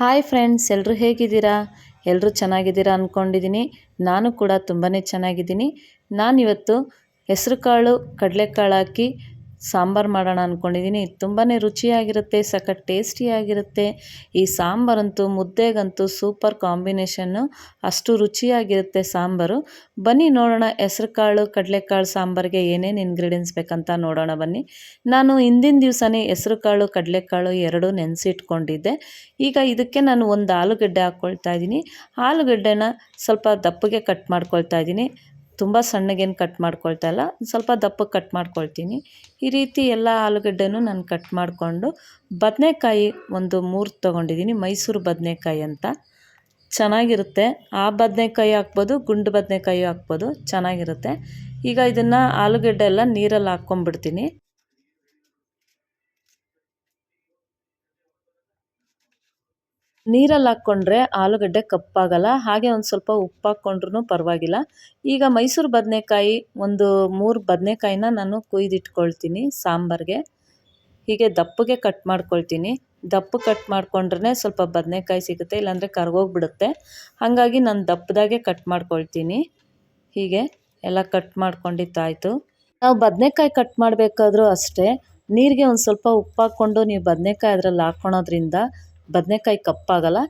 Hi friends ಎಲ್ಲರೂ ಹೇಗಿದ್ದೀರಾ? ಎಲ್ಲರೂ ಚೆನ್ನಾಗಿದ್ದೀರಾ ಅಂದ್ಕೊಂಡಿದ್ದೀನಿ ನಾನು ಕೂಡ ತುಂಬಾ ಚೆನ್ನಾಗಿದ್ದೀನಿ. ನಾನಿವತ್ತು ಹೆಸರು ಕಾಳು ಕಡಲೆಕಾಳು ಹಾಕಿ ಸಾಂಬಾರು ಮಾಡೋಣ ಅಂದ್ಕೊಂಡಿದ್ದೀನಿ ತುಂಬಾ ರುಚಿಯಾಗಿರುತ್ತೆ, ಸಖತ್ ಟೇಸ್ಟಿಯಾಗಿರುತ್ತೆ. ಈ ಸಾಂಬಾರಂತೂ ಮುದ್ದೆಗಂತೂ ಸೂಪರ್ ಕಾಂಬಿನೇಷನ್ನು. ಅಷ್ಟು ರುಚಿಯಾಗಿರುತ್ತೆ ಸಾಂಬಾರು. ಬನ್ನಿ ನೋಡೋಣ ಹೆಸ್ರು ಕಾಳು ಕಡಲೆಕಾಳು ಸಾಂಬಾರಿಗೆ ಏನೇನು ಇಂಗ್ರೀಡಿಯೆಂಟ್ಸ್ ಬೇಕಂತ ನೋಡೋಣ ಬನ್ನಿ. ನಾನು ಹಿಂದಿನ ದಿವಸನೇ ಹೆಸ್ರು ಕಾಳು ಕಡಲೆಕಾಳು ಎರಡೂ ನೆನೆಸಿಟ್ಕೊಂಡಿದ್ದೆ. ಈಗ ಇದಕ್ಕೆ ನಾನು ಒಂದು ಆಲೂಗಡ್ಡೆ ಹಾಕ್ಕೊಳ್ತಾ ಇದ್ದೀನಿ. ಆಲೂಗಡ್ಡೆನ ಸ್ವಲ್ಪ ದಪ್ಪಗೆ ಕಟ್ ಮಾಡ್ಕೊಳ್ತಾ ಇದ್ದೀನಿ. ತುಂಬ ಸಣ್ಣಗೇನು ಕಟ್ ಮಾಡ್ಕೊಳ್ತಾ ಇಲ್ಲ. ಸ್ವಲ್ಪ ದಪ್ಪಕ್ಕೆ ಕಟ್ ಮಾಡ್ಕೊಳ್ತೀನಿ. ಈ ರೀತಿ ಎಲ್ಲ ಆಲೂಗಡ್ಡೆನೂ ನಾನು ಕಟ್ ಮಾಡಿಕೊಂಡು ಬದನೆಕಾಯಿ ಒಂದು ಮೂರು ತೊಗೊಂಡಿದ್ದೀನಿ. ಮೈಸೂರು ಬದನೆಕಾಯಿ ಅಂತ. ಚೆನ್ನಾಗಿರುತ್ತೆ. ಆ ಬದನೆಕಾಯಿ ಹಾಕ್ಬೋದು, ಗುಂಡು ಬದನೆಕಾಯಿ ಹಾಕ್ಬೋದು, ಚೆನ್ನಾಗಿರುತ್ತೆ. ಈಗ ಇದನ್ನು ಆಲೂಗಡ್ಡೆ ಎಲ್ಲ ನೀರಲ್ಲಿ ಹಾಕ್ಕೊಂಬಿಡ್ತೀನಿ ನೀರಲ್ಲಿ ಹಾಕ್ಕೊಂಡ್ರೆ ಆಲೂಗಡ್ಡೆ ಕಪ್ಪಾಗಲ್ಲ, ಹಾಗೆ ಒಂದು ಸ್ವಲ್ಪ ಉಪ್ಪು ಹಾಕ್ಕೊಂಡ್ರೂ ಪರವಾಗಿಲ್ಲ. ಈಗ ಮೈಸೂರು ಬದನೆಕಾಯಿ, ಒಂದು ಮೂರು ಬದನೆಕಾಯಿನ ನಾನು ಕುಯ್ದಿಟ್ಕೊಳ್ತೀನಿ ಸಾಂಬಾರಿಗೆ. ಹೀಗೆ ದಪ್ಪಗೆ ಕಟ್ ಮಾಡ್ಕೊಳ್ತೀನಿ. ದಪ್ಪ ಕಟ್ ಮಾಡ್ಕೊಂಡ್ರೆ ಸ್ವಲ್ಪ ಬದನೆಕಾಯಿ ಸಿಗುತ್ತೆ, ಇಲ್ಲಾಂದರೆ ಕರ್ಗೋಗ್ಬಿಡುತ್ತೆ. ಹಾಗಾಗಿ ನಾನು ದಪ್ಪದಾಗೆ ಕಟ್ ಮಾಡ್ಕೊಳ್ತೀನಿ. ಹೀಗೆ ಎಲ್ಲ ಕಟ್ ಮಾಡ್ಕೊಂಡಿತ್ತಾಯಿತು ನಾವು ಬದನೆಕಾಯಿ ಕಟ್ ಮಾಡಬೇಕಾದ್ರೂ ಅಷ್ಟೇ, ನೀರಿಗೆ ಒಂದು ಸ್ವಲ್ಪ ಉಪ್ಪು ಹಾಕ್ಕೊಂಡು ನೀವು ಬದನೆಕಾಯಿ ಅದರಲ್ಲಿ ಹಾಕ್ಕೊಳೋದ್ರಿಂದ ಬದನೆಕಾಯಿ ಕಪ್ಪಾಗಲ್ಲ.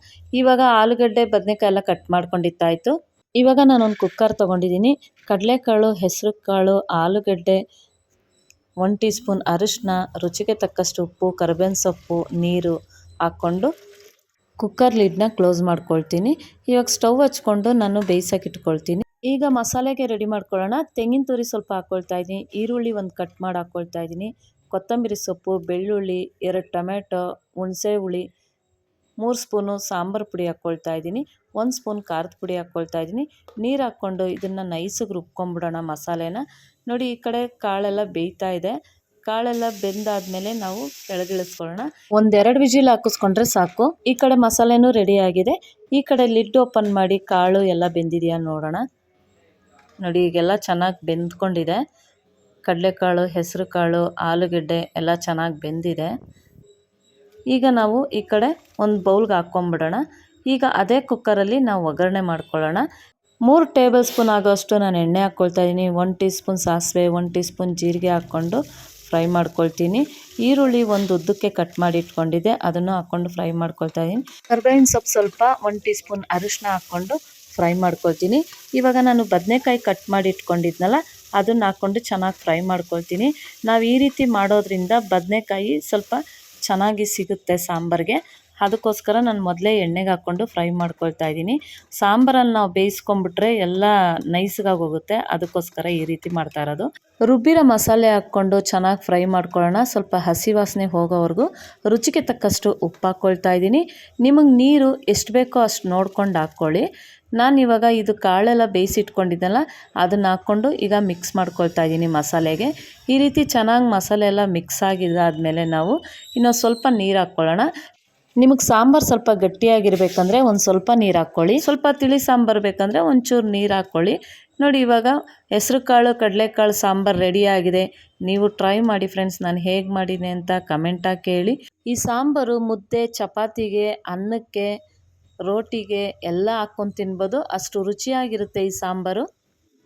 ಇವಾಗ ಆಲೂಗಡ್ಡೆ ಬದನೆಕಾಯಿ ಎಲ್ಲ ಕಟ್ ಮಾಡ್ಕೊಂಡಿತ್ತಾಯಿತು ಇವಾಗ ನಾನೊಂದು ಕುಕ್ಕರ್ ತೊಗೊಂಡಿದ್ದೀನಿ. ಕಡಲೆಕಾಳು ಹೆಸರು ಕಾಳು ಆಲೂಗಡ್ಡೆ ಒನ್ ಟೀ ಸ್ಪೂನ್ ಅರಿಶಿನ ರುಚಿಗೆ ತಕ್ಕಷ್ಟು ಉಪ್ಪು, ಕರಿಬೇವಿನ ಸೊಪ್ಪು, ನೀರು ಹಾಕ್ಕೊಂಡು ಕುಕ್ಕರ್ ಲಿಡ್ನ ಕ್ಲೋಸ್ ಮಾಡ್ಕೊಳ್ತೀನಿ. ಇವಾಗ ಸ್ಟವ್ ಹಚ್ಕೊಂಡು ನಾನು ಬೇಯಿಸೋಕೆ ಇಟ್ಕೊಳ್ತೀನಿ. ಈಗ ಮಸಾಲೆಗೆ ರೆಡಿ ಮಾಡ್ಕೊಳ್ಳೋಣ. ತೆಂಗಿನ ತುರಿ ಸ್ವಲ್ಪ ಹಾಕ್ಕೊಳ್ತಾ ಇದ್ದೀನಿ. ಈರುಳ್ಳಿ ಒಂದು ಕಟ್ ಮಾಡಿ ಹಾಕ್ಕೊಳ್ತಾ ಇದ್ದೀನಿ. ಕೊತ್ತಂಬರಿ ಸೊಪ್ಪು, ಬೆಳ್ಳುಳ್ಳಿ, ಎರಡು ಟೊಮೆಟೊ ಹುಣಸೆ ಹುಳಿ ಮೂರು ಸ್ಪೂನು ಸಾಂಬಾರು ಪುಡಿ ಹಾಕ್ಕೊಳ್ತಾ ಇದ್ದೀನಿ, ಒಂದು ಸ್ಪೂನ್ ಖಾರದ ಪುಡಿ ಹಾಕ್ಕೊಳ್ತಾ ಇದ್ದೀನಿ. ನೀರು ಹಾಕ್ಕೊಂಡು ಇದನ್ನು ನೈಸಿಗೆ ರುಬ್ಕೊಂಡ್ಬಿಡೋಣ ಮಸಾಲೆನ. ನೋಡಿ, ಈ ಕಡೆ ಕಾಳೆಲ್ಲ ಬೇಯ್ತಾ ಇದೆ. ಕಾಳೆಲ್ಲ ಬೆಂದಾದ್ಮೇಲೆ ನಾವು ಕೆಳಗಿಳಿಸ್ಕೊಳ್ಳೋಣ. ಒಂದೆರಡು ವಿಜಿಲ್ ಹಾಕಿಸ್ಕೊಂಡ್ರೆ ಸಾಕು. ಈ ಕಡೆ ಮಸಾಲೆನೂ ರೆಡಿ ಆಗಿದೆ. ಈ ಕಡೆ ಲಿಡ್ ಓಪನ್ ಮಾಡಿ ಕಾಳು ಎಲ್ಲ ಬೆಂದಿದೆಯಾ ನೋಡೋಣ. ನೋಡಿ, ಈಗೆಲ್ಲ ಚೆನ್ನಾಗಿ ಬೆಂದ್ಕೊಂಡಿದೆ. ಕಡಲೆಕಾಳು ಹೆಸರು ಕಾಳು ಆಲೂಗೆಡ್ಡೆ ಎಲ್ಲ ಚೆನ್ನಾಗಿ ಬೆಂದಿದೆ. ಈಗ ನಾವು ಈ ಕಡೆ ಒಂದು ಬೌಲ್ಗೆ ಹಾಕ್ಕೊಂಬಿಡೋಣ ಈಗ ಅದೇ ಕುಕ್ಕರಲ್ಲಿ ನಾವು ಒಗ್ಗರಣೆ ಮಾಡ್ಕೊಳ್ಳೋಣ. ಮೂರು ಟೇಬಲ್ ಸ್ಪೂನ್ ಆಗೋಷ್ಟು ನಾನು ಎಣ್ಣೆ ಹಾಕ್ಕೊಳ್ತಾ ಇದ್ದೀನಿ ಒನ್ ಟೀ ಸ್ಪೂನ್ ಸಾಸಿವೆ ಒನ್ ಟೀ ಸ್ಪೂನ್ ಜೀರಿಗೆ ಹಾಕ್ಕೊಂಡು ಫ್ರೈ ಮಾಡ್ಕೊಳ್ತೀನಿ. ಈರುಳ್ಳಿ ಒಂದು ಉದ್ದಕ್ಕೆ ಕಟ್ ಮಾಡಿ ಇಟ್ಕೊಂಡಿದ್ದೆ. ಅದನ್ನು ಹಾಕ್ಕೊಂಡು ಫ್ರೈ ಮಾಡ್ಕೊಳ್ತಾ ಇದ್ದೀನಿ ಕರ್ಬೇವಿನ ಸೊಪ್ಪು ಸ್ವಲ್ಪ ಒನ್ ಟೀ ಸ್ಪೂನ್ ಅರಿಶಿನ ಹಾಕ್ಕೊಂಡು ಫ್ರೈ ಮಾಡ್ಕೊಳ್ತೀನಿ. ಇವಾಗ ನಾನು ಬದನೆಕಾಯಿ ಕಟ್ ಮಾಡಿ ಇಟ್ಕೊಂಡಿದ್ನಲ್ಲ, ಅದನ್ನು ಹಾಕ್ಕೊಂಡು ಚೆನ್ನಾಗಿ ಫ್ರೈ ಮಾಡ್ಕೊಳ್ತೀನಿ. ನಾವು ಈ ರೀತಿ ಮಾಡೋದ್ರಿಂದ ಬದನೆಕಾಯಿ ಸ್ವಲ್ಪ ಚೆನ್ನಾಗಿ ಸಿಗುತ್ತೆ ಸಾಂಬಾರಿಗೆ. ಅದಕ್ಕೋಸ್ಕರ ನಾನು ಮೊದಲೇ ಎಣ್ಣೆಗೆ ಹಾಕ್ಕೊಂಡು ಫ್ರೈ ಮಾಡ್ಕೊಳ್ತಾ ಇದ್ದೀನಿ. ಸಾಂಬಾರಲ್ಲಿ ನಾವು ಬೇಯಿಸ್ಕೊಂಬಿಟ್ರೆ ಎಲ್ಲ ನೈಸ್ಗಾಗಿ ಹೋಗುತ್ತೆ. ಅದಕ್ಕೋಸ್ಕರ ಈ ರೀತಿ ಮಾಡ್ತಾ ಇರೋದು. ರುಬ್ಬಿರೋ ಮಸಾಲೆ ಹಾಕ್ಕೊಂಡು ಚೆನ್ನಾಗಿ ಫ್ರೈ ಮಾಡ್ಕೊಳ್ಳೋಣ. ಸ್ವಲ್ಪ ಹಸಿ ವಾಸನೆ ಹೋಗೋವರೆಗೂ ರುಚಿಗೆ ತಕ್ಕಷ್ಟು ಉಪ್ಪು ಹಾಕ್ಕೊಳ್ತಾ ಇದ್ದೀನಿ. ನಿಮಗೆ ನೀರು ಎಷ್ಟು ಬೇಕೋ ಅಷ್ಟು ನೋಡ್ಕೊಂಡು ಹಾಕ್ಕೊಳ್ಳಿ. ನಾನು ಇವಾಗ ಇದು ಕಾಳೆಲ್ಲ ಬೇಯಿಸಿಟ್ಕೊಂಡಿದ್ದೆನಲ್ಲ ಅದನ್ನು ಹಾಕ್ಕೊಂಡು ಈಗ ಮಿಕ್ಸ್ ಮಾಡ್ಕೊಳ್ತಾ ಇದ್ದೀನಿ ಮಸಾಲೆಗೆ. ಈ ರೀತಿ ಚೆನ್ನಾಗಿ ಮಸಾಲೆ ಎಲ್ಲ ಮಿಕ್ಸ್ ಆಗಿದ್ದಾದಮೇಲೆ ನಾವು ಇನ್ನೊಂದು ಸ್ವಲ್ಪ ನೀರು ಹಾಕ್ಕೊಳ್ಳೋಣ. ನಿಮಗೆ ಸಾಂಬಾರು ಸ್ವಲ್ಪ ಗಟ್ಟಿಯಾಗಿರ್ಬೇಕಂದ್ರೆ ಒಂದು ಸ್ವಲ್ಪ ನೀರು ಹಾಕ್ಕೊಳ್ಳಿ. ಸ್ವಲ್ಪ ತಿಳಿ ಸಾಂಬಾರು ಬೇಕಂದರೆ ಒಂಚೂರು ನೀರು ಹಾಕ್ಕೊಳ್ಳಿ. ನೋಡಿ, ಇವಾಗ ಹೆಸ್ರು ಕಾಳು ಕಡಲೆಕಾಳು ಸಾಂಬಾರು ರೆಡಿಯಾಗಿದೆ ನೀವು ಟ್ರೈ ಮಾಡಿ ಫ್ರೆಂಡ್ಸ್ ನಾನು ಹೇಗೆ ಮಾಡಿದೆ ಅಂತ ಕಮೆಂಟಾಗಿ ಕೇಳಿ. ಈ ಸಾಂಬಾರು ಮುದ್ದೆ, ಚಪಾತಿಗೆ, ಅನ್ನಕ್ಕೆ, ರೋಟಿಗೆ ಎಲ್ಲ ಹಾಕ್ಕೊಂಡು ತಿನ್ಬೋದು. ಅಷ್ಟು ರುಚಿಯಾಗಿರುತ್ತೆ ಈ ಸಾಂಬಾರು.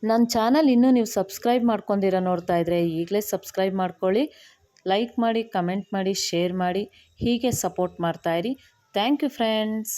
ನನ್ನ ಚಾನಲ್ ಇನ್ನೂ ನೀವು ಸಬ್ಸ್ಕ್ರೈಬ್ ಮಾಡ್ಕೊಂಡಿರೋ ನೋಡ್ತಾ ಇದ್ರೆ ಈಗಲೇ ಸಬ್ಸ್ಕ್ರೈಬ್ ಮಾಡ್ಕೊಳ್ಳಿ. ಲೈಕ್ ಮಾಡಿ ಕಮೆಂಟ್ ಮಾಡಿ ಶೇರ್ ಮಾಡಿ ಹೀಗೆ ಸಪೋರ್ಟ್ ಮಾಡ್ತಾಯಿರಿ ಥ್ಯಾಂಕ್ ಯು ಫ್ರೆಂಡ್ಸ್